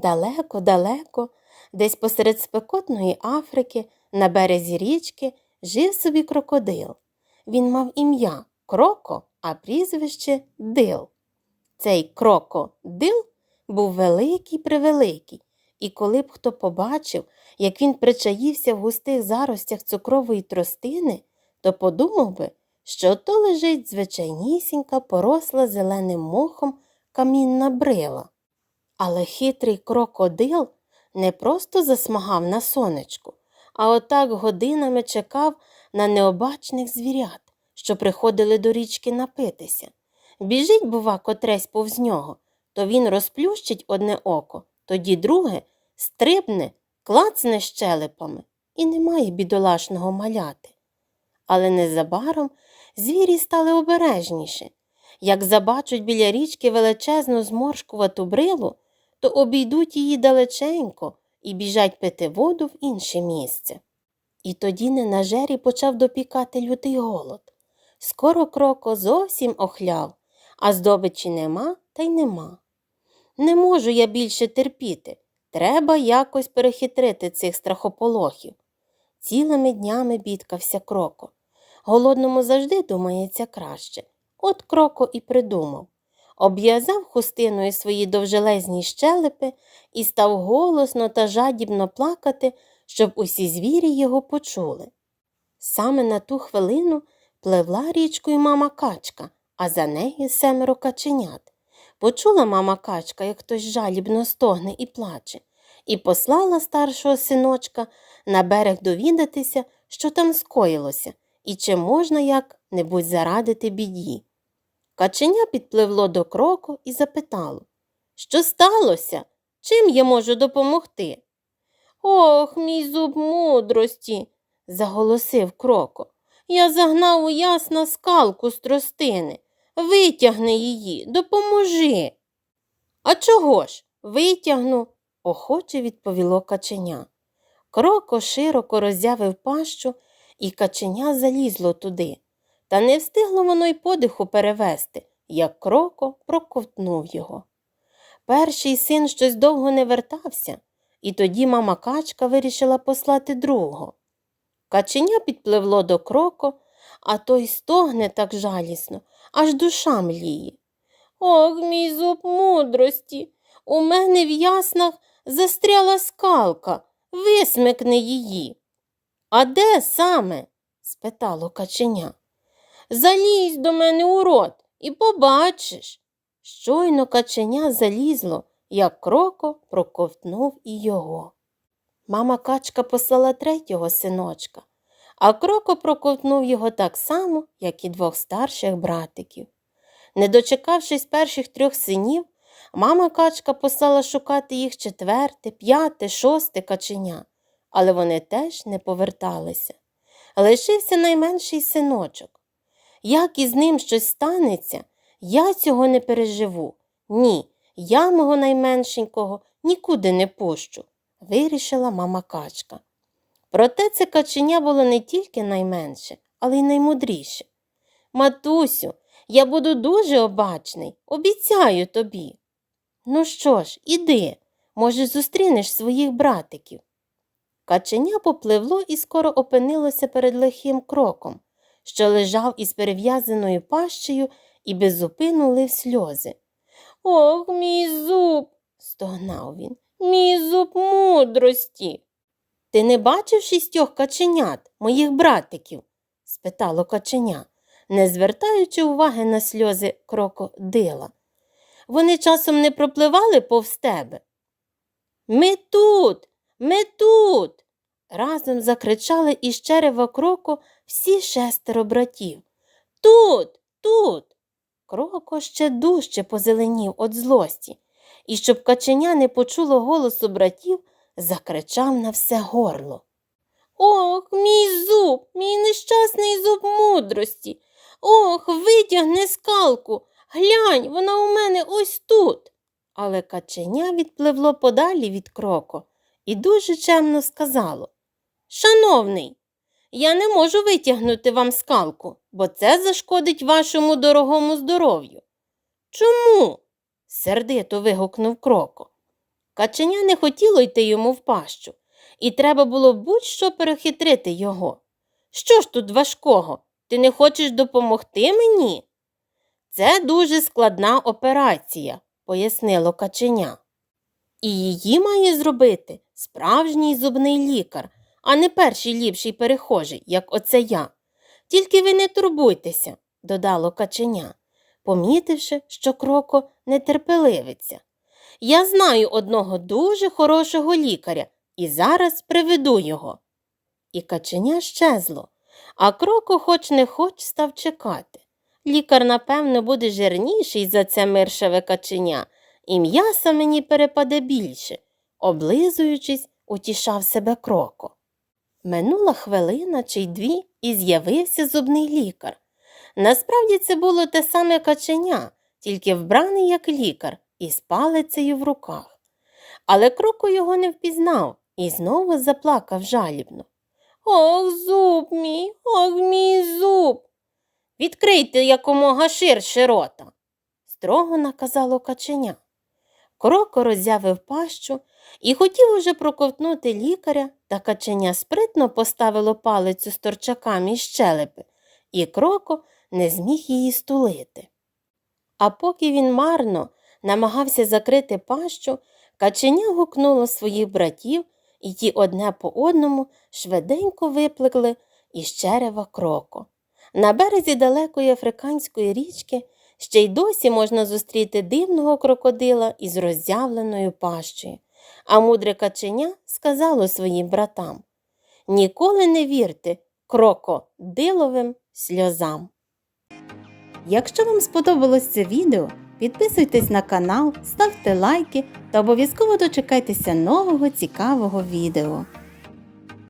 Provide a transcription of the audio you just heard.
Далеко-далеко, десь посеред спекотної Африки, на березі річки, жив собі крокодил. Він мав ім'я Кроко, а прізвище Дил. Цей крокодил був великий превеликий, і коли б хто побачив, як він причаївся в густих заростях цукрової тростини, то подумав би, що то лежить звичайнісінька поросла зеленим мохом камінна брила. Але хитрий крокодил не просто засмагав на сонечку, а отак годинами чекав на необачних звірят, що приходили до річки напитися. Біжить, бува, котресь повз нього, то він розплющить одне око, тоді друге стрибне, клацне щелепами і немає бідолашного маляти. Але незабаром звірі стали обережніші. Як забачать біля річки величезну зморшкувату брилу, то обійдуть її далеченько і біжать пити воду в інше місце. І тоді ненажері почав допікати лютий голод. Скоро кроко зовсім охляв, а здобичі нема та й нема. Не можу я більше терпіти. Треба якось перехитрити цих страхополохів. Цілими днями бідкався кроко. Голодному завжди думається краще. От кроко і придумав. Обв'язав хустиною свої довжелезні щелепи і став голосно та жадібно плакати, щоб усі звірі його почули. Саме на ту хвилину пливла річкою мама качка, а за нею семеро каченят. Почула мама качка, як хтось жалібно стогне і плаче, і послала старшого синочка на берег довідатися, що там скоїлося, і чи можна як-небудь зарадити біді. Каченя підпливло до кроку і запитало Що сталося? Чим я можу допомогти? Ох, мій зуб мудрості, заголосив кроко. Я загнав у ясна скалку з тростини. Витягни її, допоможи. А чого ж? Витягну, охоче відповіло каченя. Кроко широко роззявив пащу, і каченя залізло туди. Та не встигло воно й подиху перевести, як кроко проковтнув його. Перший син щось довго не вертався, і тоді мама качка вирішила послати другого. Каченя підпливло до кроко, а той стогне так жалісно, аж душа мліє. Ох, мій зуб мудрості. У мене в яснах застряла скалка, висмикни її. А де саме? спитало каченя. Залізь до мене у рот і побачиш. Щойно каченя залізло, як кроко проковтнув і його. Мама качка послала третього синочка, а кроко проковтнув його так само, як і двох старших братиків. Не дочекавшись перших трьох синів, мама качка послала шукати їх четверте, п'яте, шосте каченя, але вони теж не поверталися. Лишився найменший синочок. Як із ним щось станеться, я цього не переживу. Ні, я мого найменшенького нікуди не пущу, вирішила мама качка. Проте це каченя було не тільки найменше, але й наймудріше. Матусю, я буду дуже обачний, обіцяю тобі. Ну що ж, іди, може, зустрінеш своїх братиків. Каченя попливло і скоро опинилося перед лихим кроком, що лежав із перев'язаною пащею і беззупину лив сльози. Ох, мій зуб, стогнав він, мій зуб мудрості. Ти не бачив шістьох каченят, моїх братиків? спитало каченя, не звертаючи уваги на сльози крокодила. Вони часом не пропливали повз тебе. Ми тут, ми тут. Разом закричали із черева кроко всі шестеро братів. Тут, тут. Кроко ще дужче позеленів від злості, і щоб каченя не почуло голосу братів, закричав на все горло. Ох, мій зуб, мій нещасний зуб мудрості. Ох, витягни скалку. Глянь, вона у мене ось тут. Але каченя відпливло подалі від кроко і дуже чемно сказало Шановний, я не можу витягнути вам скалку, бо це зашкодить вашому дорогому здоров'ю. Чому? сердито вигукнув кроко. Каченя не хотіло йти йому в пащу, і треба було будь-що перехитрити його. Що ж тут важкого? Ти не хочеш допомогти мені? Це дуже складна операція, пояснило каченя. І її має зробити справжній зубний лікар, а не перший ліпший перехожий, як оце я. Тільки ви не турбуйтеся, додало каченя, помітивши, що кроко нетерпеливиться. Я знаю одного дуже хорошого лікаря і зараз приведу його. І каченя щезло, а кроко хоч не хоч став чекати. Лікар, напевно, буде жирніший за це миршеве каченя, і м'яса мені перепаде більше, облизуючись, утішав себе кроко. Минула хвилина чи й дві, і з'явився зубний лікар. Насправді це було те саме каченя, тільки вбраний як лікар із палицею в руках. Але кроко його не впізнав і знову заплакав жалібно. Ох, зуб мій, ох, мій зуб. Відкрийте якомога ширше рота, строго наказало каченя. Кроко роззявив пащу і хотів уже проковтнути лікаря, та каченя спритно поставило палицю з торчаками із щелепи, і кроко не зміг її стулити. А поки він марно намагався закрити пащу, каченя гукнуло своїх братів, і ті одне по одному швиденько виплекли із черева кроко. На березі далекої африканської річки ще й досі можна зустріти дивного крокодила із роззявленою пащею. А мудре каченя сказало своїм братам Ніколи не вірте крокодиловим сльозам. Якщо вам сподобалось це відео, підписуйтесь на канал, ставте лайки та обов'язково дочекайтеся нового цікавого відео.